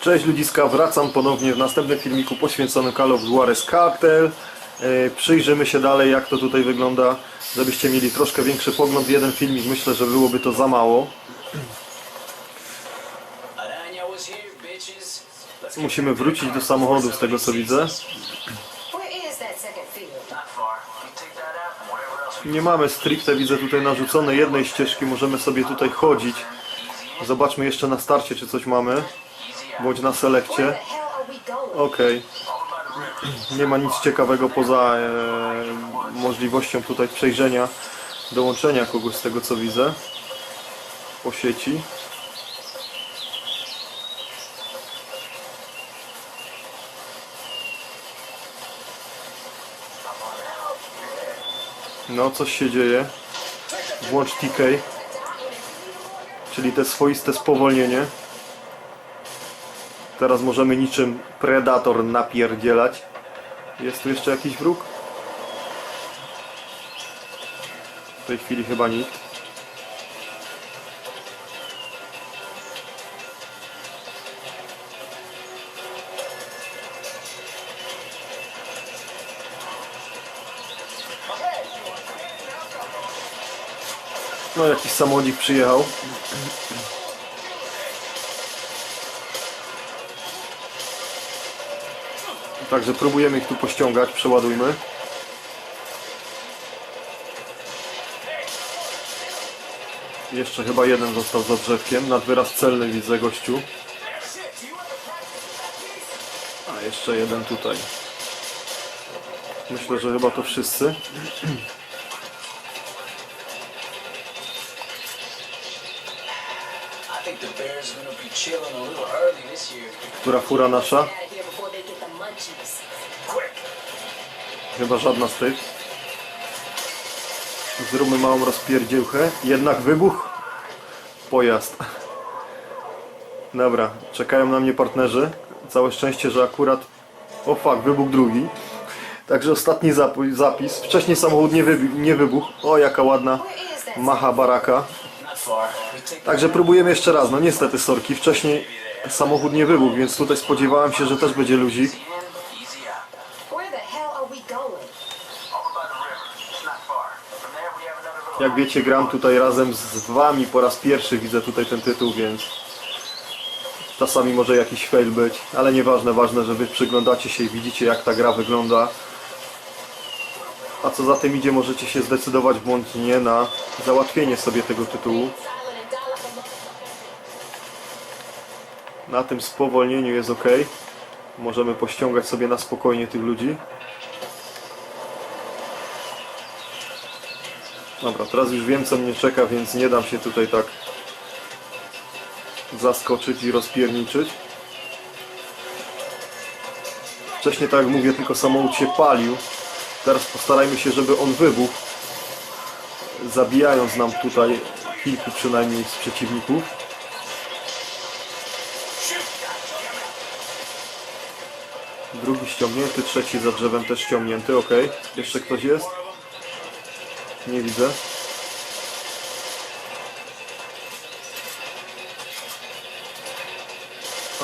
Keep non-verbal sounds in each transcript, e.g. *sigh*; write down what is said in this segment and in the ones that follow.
Cześć ludziska, wracam ponownie w następnym filmiku poświęconym Call of Juarez Cartel. E, Przyjrzymy się dalej jak to tutaj wygląda, żebyście mieli troszkę większy pogląd jeden filmik. Myślę, że byłoby to za mało. Musimy wrócić do samochodu z tego co widzę. Nie mamy stricte, widzę tutaj narzucone jednej ścieżki, możemy sobie tutaj chodzić. Zobaczmy jeszcze na starcie czy coś mamy, bądź na selekcie. Okej. Nie ma nic ciekawego poza e, możliwością tutaj przejrzenia, dołączenia kogoś z tego co widzę po sieci. No, coś się dzieje. Włącz TK, czyli te swoiste spowolnienie. Teraz możemy niczym predator napierdzielać. Jest tu jeszcze jakiś wróg? W tej chwili chyba nikt. No jakiś samochodzik przyjechał. Także próbujemy ich tu pościągać, przeładujmy. Jeszcze chyba jeden został za drzewkiem. Nad wyraz celny widzę gościu. A jeszcze jeden tutaj. Myślę, że chyba to wszyscy. Która fura nasza? Chyba żadna z tych. Zróbmy małą rozpierdziłkę. Jednak wybuch. Pojazd. Dobra, czekają na mnie partnerzy. Całe szczęście, że akurat... O fuck, wybuch drugi. Także ostatni zapis. Wcześniej samochód nie, wybi- nie wybuchł. O, jaka ładna macha baraka. Także próbujemy jeszcze raz. No niestety, sorki. Wcześniej samochód nie wybuchł, więc tutaj spodziewałem się, że też będzie little. Jak wiecie, gram tutaj razem z wami po raz pierwszy, widzę tutaj ten tytuł, więc czasami może jakiś fail być, ale nieważne, ważne, że wy przyglądacie się i widzicie jak ta gra wygląda. A co za tym idzie, możecie się zdecydować bądź nie na załatwienie sobie tego tytułu. Na tym spowolnieniu jest ok. Możemy pościągać sobie na spokojnie tych ludzi. Dobra, teraz już wiem co mnie czeka, więc nie dam się tutaj tak zaskoczyć i rozpierniczyć. Wcześniej, tak jak mówię, tylko samochód się palił. Teraz postarajmy się, żeby on wybuchł. Zabijając nam tutaj kilku przynajmniej z przeciwników. Drugi ściągnięty, trzeci za drzewem też ściągnięty, ok. Jeszcze ktoś jest? Nie widzę.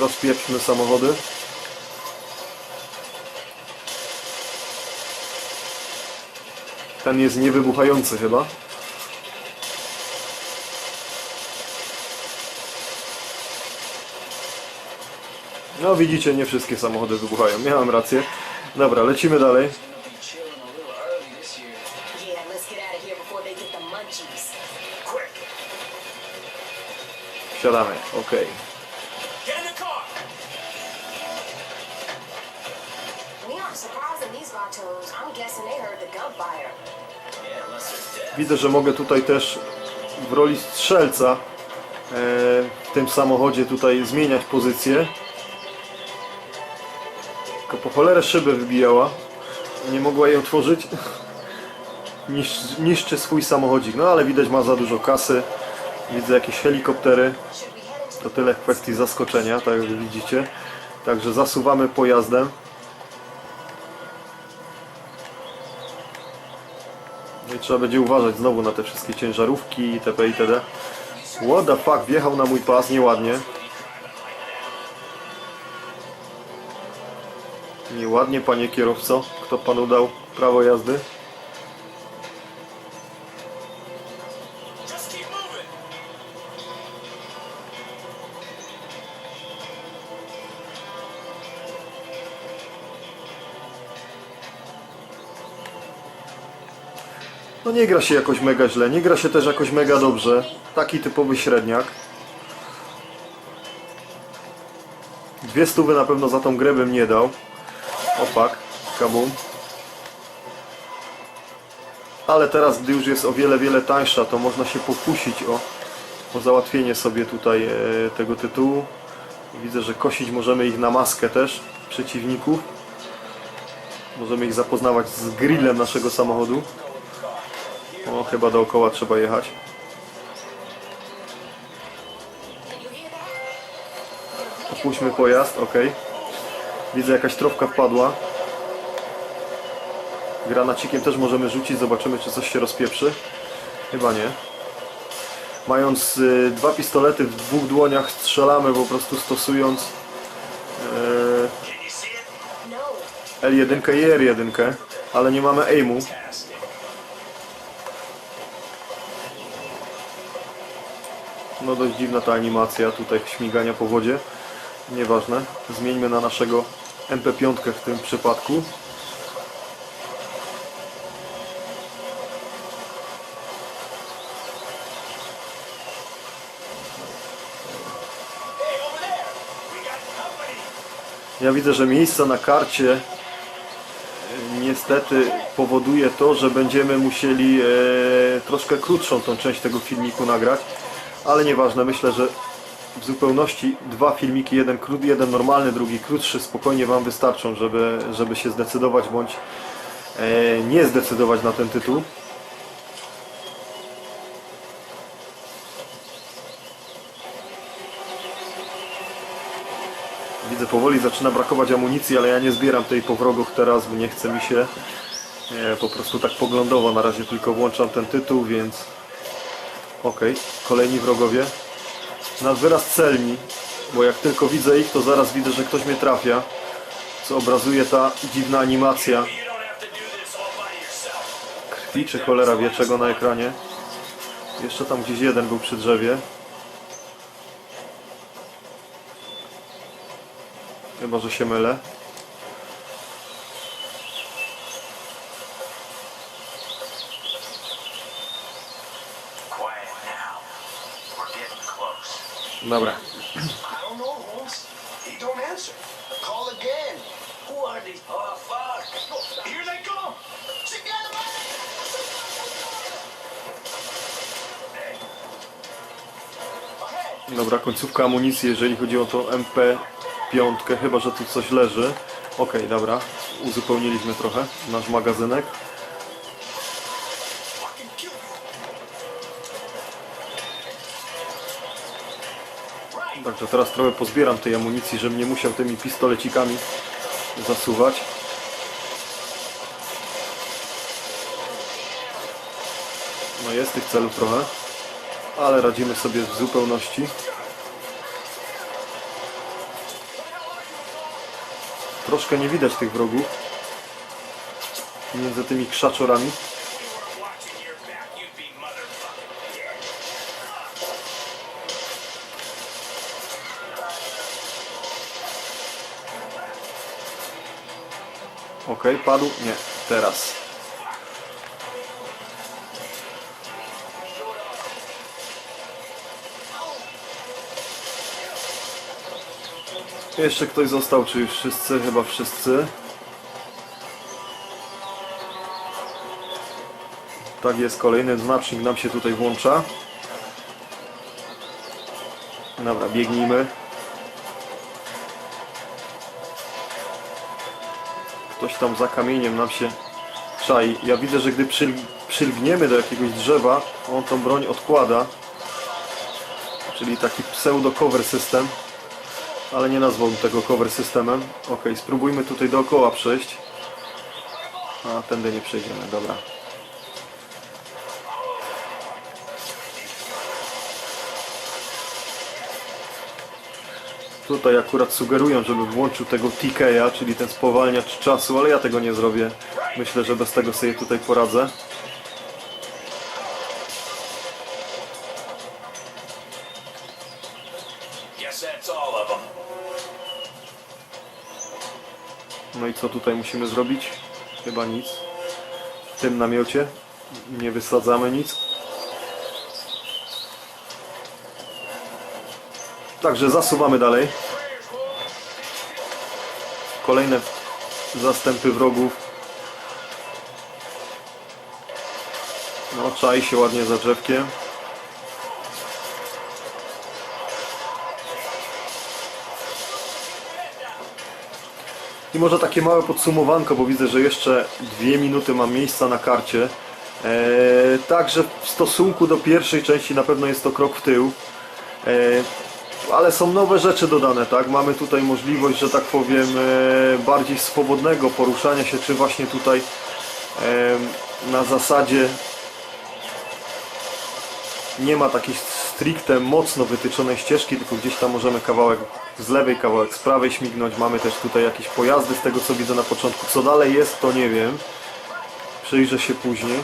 Rozpieprzmy samochody. Ten jest niewybuchający chyba. No widzicie, nie wszystkie samochody wybuchają. Miałem rację. Dobra, lecimy dalej. Gonna be chilling Widzę, że mogę tutaj też w roli strzelca e, w tym samochodzie tutaj zmieniać pozycję. Tylko po cholerę szybę wybijała. Nie mogła jej otworzyć. *laughs* Niszczy, swój samochodzik. No ale widać ma za dużo kasy. Widzę jakieś helikoptery. To tyle w kwestii zaskoczenia, tak jak widzicie. Także zasuwamy pojazdem. I trzeba będzie uważać znowu na te wszystkie ciężarówki itp. itd. What the fuck, wjechał na mój pas, nieładnie. Nieładnie, panie kierowco. Kto panu dał prawo jazdy? No nie gra się jakoś mega źle, nie gra się też jakoś mega dobrze. Taki typowy średniak. Dwie stówy na pewno za tą grę bym nie dał. Opak, kabum. Ale teraz, gdy już jest o wiele, wiele tańsza, to można się pokusić o, o załatwienie sobie tutaj e, tego tytułu. Widzę, że kosić możemy ich na maskę też, przeciwników. Możemy ich zapoznawać z grillem naszego samochodu. O, chyba dookoła trzeba jechać. Opuśćmy pojazd, ok. Widzę jakaś trofka wpadła. Granacikiem też możemy rzucić, zobaczymy czy coś się rozpieprzy. Chyba nie. Mając y, dwa pistolety w dwóch dłoniach strzelamy po prostu stosując y, Can you see it? No. L1 i R1, ale nie mamy aimu. No dość dziwna ta animacja tutaj śmigania po wodzie. Nieważne. Zmieńmy na naszego MP5 w tym przypadku. Ja widzę, że miejsce na karcie e, niestety powoduje to, że będziemy musieli e, troszkę krótszą tą część tego filmiku nagrać, ale nieważne, myślę, że w zupełności dwa filmiki, jeden, krót, jeden normalny, drugi krótszy, spokojnie Wam wystarczą, żeby, żeby się zdecydować bądź e, nie zdecydować na ten tytuł. Widzę, powoli zaczyna brakować amunicji, ale ja nie zbieram tej po wrogach teraz, bo nie chce mi się. Nie, po prostu tak poglądowo na razie tylko włączam ten tytuł, więc... Okej, kolejni wrogowie. Na wyraz celni, bo jak tylko widzę ich, to zaraz widzę, że ktoś mnie trafia. Co obrazuje ta dziwna animacja krwi, czy cholera wie czego na ekranie. Jeszcze tam gdzieś jeden był przy drzewie. Chyba, że się mylę. Ahead. Dobra, końcówka amunicji, jeżeli chodzi o to MP5, chyba że tu coś leży. Okej, dobra, uzupełniliśmy trochę nasz magazynek. Także teraz trochę pozbieram tej amunicji, żebym nie musiał tymi pistolecikami zasuwać. No jest tych celów trochę, ale radzimy sobie w zupełności. Troszkę nie widać tych wrogów między tymi krzaczorami. Okej, padł? Nie, teraz. Jeszcze ktoś został, czy już wszyscy? Chyba wszyscy. Tak jest, kolejny znacznik nam się tutaj włącza. Dobra, biegnijmy. Ktoś tam za kamieniem nam się czai. Ja widzę, że gdy przyl przylgniemy do jakiegoś drzewa, on tą broń odkłada. Czyli taki pseudo cover system. Ale nie nazwałbym tego cover systemem. Ok, spróbujmy tutaj dookoła przejść. A, tędy nie przejdziemy, dobra. Tutaj akurat sugerują, żeby włączył tego TK'a, czyli ten spowalniacz czasu, ale ja tego nie zrobię. Myślę, że bez tego sobie tutaj poradzę. No i co tutaj musimy zrobić? Chyba nic. W tym namiocie nie wysadzamy nic. Także zasuwamy dalej. Kolejne zastępy wrogów. No, czai się ładnie za drzewkiem. I może takie małe podsumowanko, bo widzę, że jeszcze dwie minuty mam miejsca na karcie. Eee, także w stosunku do pierwszej części na pewno jest to krok w tył. Eee, ale są nowe rzeczy dodane, tak? Mamy tutaj możliwość, że tak powiem, e, bardziej swobodnego poruszania się, czy właśnie tutaj na zasadzie nie ma takiej stricte mocno wytyczonej ścieżki, tylko gdzieś tam możemy kawałek z lewej, kawałek z prawej śmignąć. Mamy też tutaj jakieś pojazdy z tego co widzę na początku. Co dalej jest, to nie wiem. Przyjrzę się później.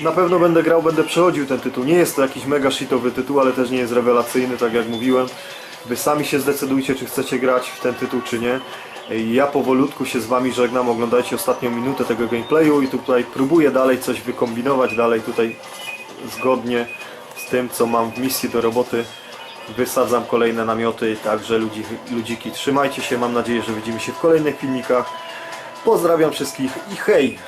Na pewno będę grał, będę przechodził ten tytuł. Nie jest to jakiś mega shitowy tytuł, ale też nie jest rewelacyjny, tak jak mówiłem. Wy sami się zdecydujcie, czy chcecie grać w ten tytuł, czy nie. Ja powolutku się z Wami żegnam, oglądajcie ostatnią minutę tego gameplayu i tutaj próbuję dalej coś wykombinować, dalej tutaj zgodnie z tym, co mam w misji do roboty. Wysadzam kolejne namioty, także ludzi, ludziki trzymajcie się, mam nadzieję, że widzimy się w kolejnych filmikach. Pozdrawiam wszystkich i hej!